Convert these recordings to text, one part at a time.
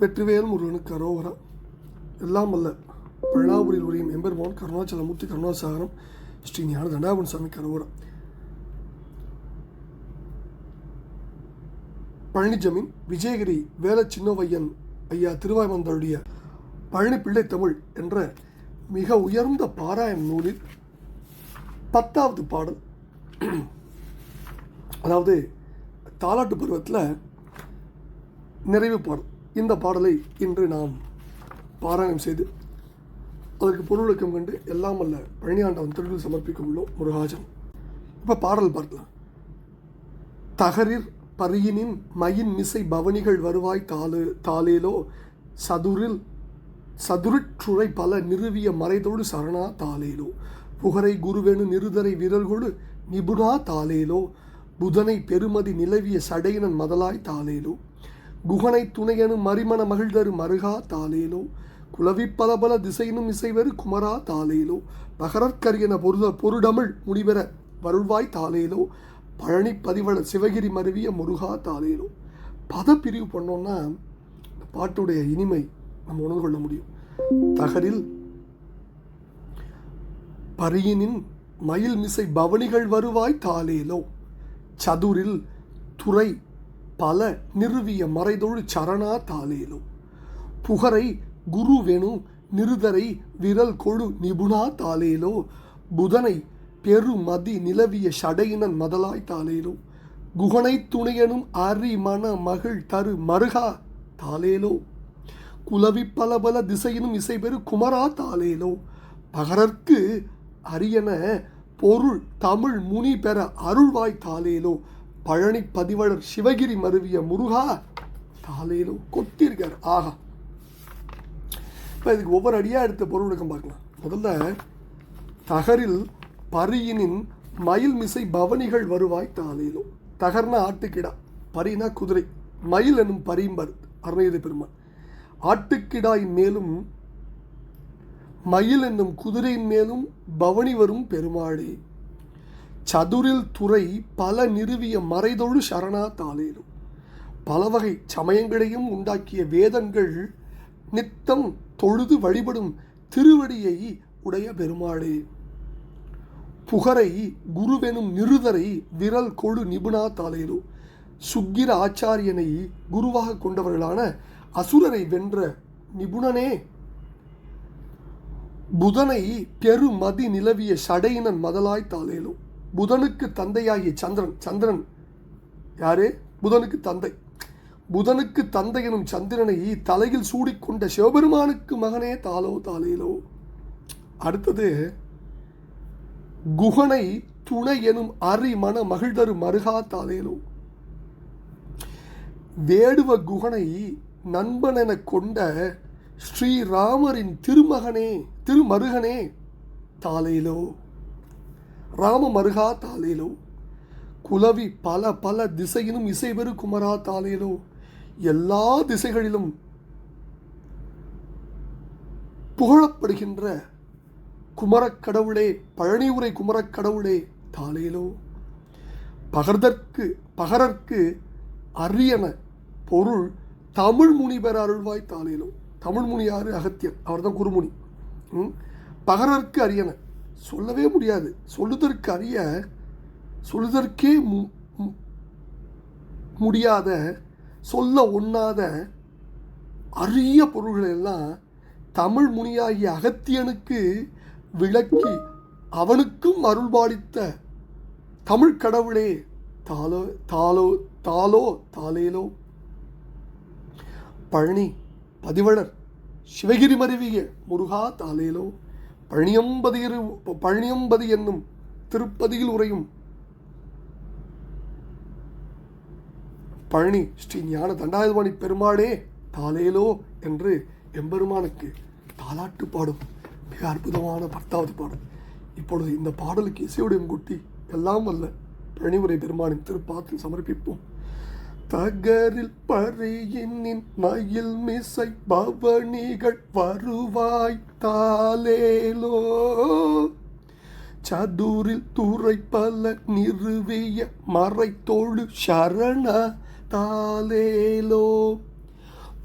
வெற்றிவேல் முருகனுக்கு அரோகரா. எல்லாம் அல்ல. பழனாபுரியில் உரையும் எம்பெருமான் கருணாச்சலமூர்த்தி கருணாசாகரம் ஸ்ரீ ஞான தண்டாபன் சாமி கரோகரா பழனிஜமீன் விஜயகிரி வேல சின்னவையன் ஐயா திருவாய்மந்தருடைய பழனி பிள்ளை தமிழ் என்ற மிக உயர்ந்த பாராயண நூலில் பத்தாவது பாடல். அதாவது தாலாட்டு பருவத்தில் நிறைவு பாடல். இந்த பாடலை இன்று நாம் பாராயணம் செய்து அதற்கு பொருளுக்கம் கண்டு எல்லாம் அல்ல பழனியாண்டவன் திருவில் சமர்ப்பிக்க உள்ளோம் முருகாஜன். இப்போ பாடல் பார்க்கலாம். தகரிர் பரியினின் மயின் மிசை பவனிகள் வருவாய் தாளு தாளேலோ சதுரில் சதுருற்றுரை பல நிறுவிய மறைதோடு சரணா தாளேலோ புகரை குருவெனு நிருதரை விரல்கொடு நிபுணா தாளேலோ புதனை பெருமதி நிலவிய சடையினன் மதலாய் தாளேலோ குகனை துணையனு மரிமண மகிழ்தரு மருகா தாலேலோ. குலவி பல பல திசையினும் இசைவரு குமரா தாலேலோ. பகரற்கரியன பொருத பொருடமிழ் முடிவெற வருள்வாய் தாலேலோ. பழனி பதிவள சிவகிரி மருவிய முருகா தாலேலோ. பதப்பிரிவு பிரிவு இந்த பாட்டுடைய இனிமை நம்ம உணர்ந்து கொள்ள முடியும். தகரில் பரியினின் மயில் மிசை பவனிகள் வருவாய் தாலேலோ. சதுரில் துறை பல நிறுவிய மறைதொழு சரணா தாலேலும் புகரை குரு வெணு நிருதரை விரல் கொழு நிபுணா தாலேலோ புதனை பெருமதி நிலவிய சடையினன் மதலாய் தாலேலோ குகனை துணையனும் அரி மன மகிழ் தரு மருகா தாலேலோ குலவி பல திசையினும் இசைபெரு குமரா தாலேலோ பகரற்கு அரியன பொருள் தமிழ் முனி பெற அருள்வாய் தாலேலோ பழனி பதிவழர் சிவகிரி மருவிய முருகா தாளேலோ கொத்திருக்கார் ஆகா இப்போ இதுக்கு ஒவ்வொரு அடியாக எடுத்த பொருள் விளக்கம் பார்க்கலாம். முதல்ல தகரில் பரியினின் மயில் மிசை பவனிகள் வருவாய் தாலையிலோ தகர்னா ஆட்டுக்கிடா பரினா குதிரை. மயில் என்னும் பரிம்பர் அருணகிரி பெருமான். ஆட்டுக்கிடாயின் மேலும் மயில் என்னும் குதிரையின் மேலும் பவனி வரும் பெருமாளே. சதுரில் துறை பல நிறுவிய மறைதொழு சரணா தாளேலும் பல வகை சமயங்களையும் உண்டாக்கிய வேதங்கள் நித்தம் தொழுது வழிபடும் திருவடியை உடைய பெருமாளே. புகரை குருவெனும் நிருதரை விரல் கொடு நிபுணா தாளேலோ சுக்கிர ஆச்சாரியனை குருவாக கொண்டவர்களான அசுரரை வென்ற நிபுணனே. புதனை பெருமதி நிலவிய சடையினன் மதலாய் தாளேலோ புதனுக்கு தந்தையாகிய சந்திரன் சந்திரன் யாரு? புதனுக்கு தந்தை. புதனுக்கு தந்தை எனும் சந்திரனை தலையில் சூடிக்கொண்ட சிவபெருமானுக்கு மகனே தாளோ தாலேலோ அடுத்தது குகனை துணை எனும் அரி மன மகிழ்தரு மருகா தாலேலோ வேடுவ குகனை நண்பன் என கொண்ட ஸ்ரீராமரின் திருமகனே திருமருகனே தாலேலோ ராம மருகா தாளேலோ குலவி பல பல திசையிலும் இசைவெரு குமரா தாளேலோ எல்லா திசைகளிலும் புகழப்படுகின்ற குமரக் கடவுளே பழனி உரை குமரக் கடவுளே தாளேலோ பகர்தற்கு பகரற்கு அரியன பொருள் தமிழ் முனிவர் அருள்வாய் தாளேலோ தமிழ் முனி யாரு அகத்தியர் அவர் தான் குருமுனி. ம்? பகரற்கு அரியன. சொல்லவே முடியாது. சொல்லுதற்கு அறிய சொல்லுதற்கே மு- முடியாத சொல்ல ஒண்ணாத அரிய பொருள்களை எல்லாம் தமிழ் முனியாகிய அகத்தியனுக்கு விளக்கி அவனுக்கும் அருள்பாலித்த தமிழ் கடவுளே தாலோ தாலோ தாலோ தாலேலோ பழனி பதிவளர் சிவகிரி மருவிய முருகா தாலேலோ பழனியம்பதியிரு பழனியம்பதி என்னும் திருப்பதியில் உரையும் பழனி ஸ்ரீ ஞான தண்டாயுதபாணி பெருமாளே தாலேலோ என்று எம்பெருமானுக்கு தாலாட்டு பாடும். மிக அற்புதமான பத்தாவது பாடல். இப்பொழுது இந்த பாடலுக்கு இசையுடைய குட்டி எல்லாம் அல்ல பழனிமுறை பெருமானின் திருப்பாத்தில் சமர்ப்பிப்போம். தகரில் பரியினின் மயில் மிசை பவனிகள் வருவாய் தாலேலோ சதுரில் துறை பல நிறுவிய மறைத்தோடு சரண தாலேலோ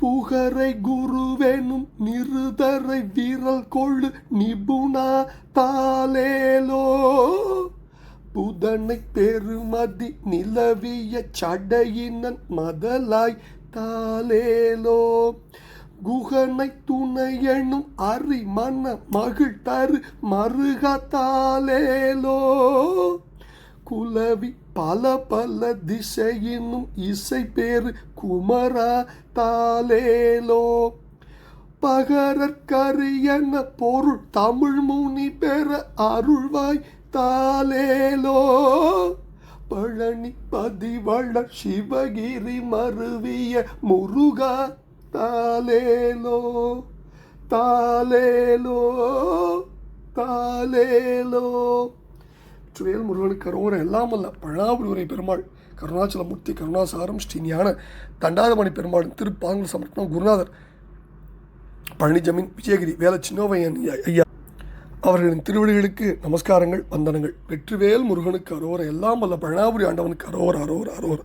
புகரை குருவெனும் நிறுதரை விரல் கொள்ளு நிபுணா தாலேலோ புதனை பெருமதி நிலவிய சடையினன் மதலாய் தாலேலோ குகனை துணையெனும் அறி மன மகிழ் தரு மருகா குலவி பல பல திசையினும் இசை பேரு குமரா தாலேலோ பகரற்கரியன பொருள் தமிழ் முனி பெற அருள்வாய் தாலேலோ பழனி பதிவள சிவகிரி மருவிய முருகா தாலேலோ? தாலேலோ? தாலேலோ சுயல் முருகனுக்கு கரோர எல்லாம் அல்ல. பழாபுரி பெருமாள் கருணாச்சலமூர்த்தி கருணாசாரம் ஸ்ரீஞான தண்டாதமணி பெருமாள் திருப்பாங்கல் சமர்ப்பணம் குருநாதர் பழனி ஜமீன் விஜயகிரி வேலை சின்னோவையன் ஐயா அவர்களின் திருவடிகளுக்கு நமஸ்காரங்கள் வந்தனங்கள். வெற்றிவேல் முருகனுக்கு அரோர எல்லாம் வல்ல பழனாபுரி ஆண்டவனுக்கு அரோர அரோர அரோர.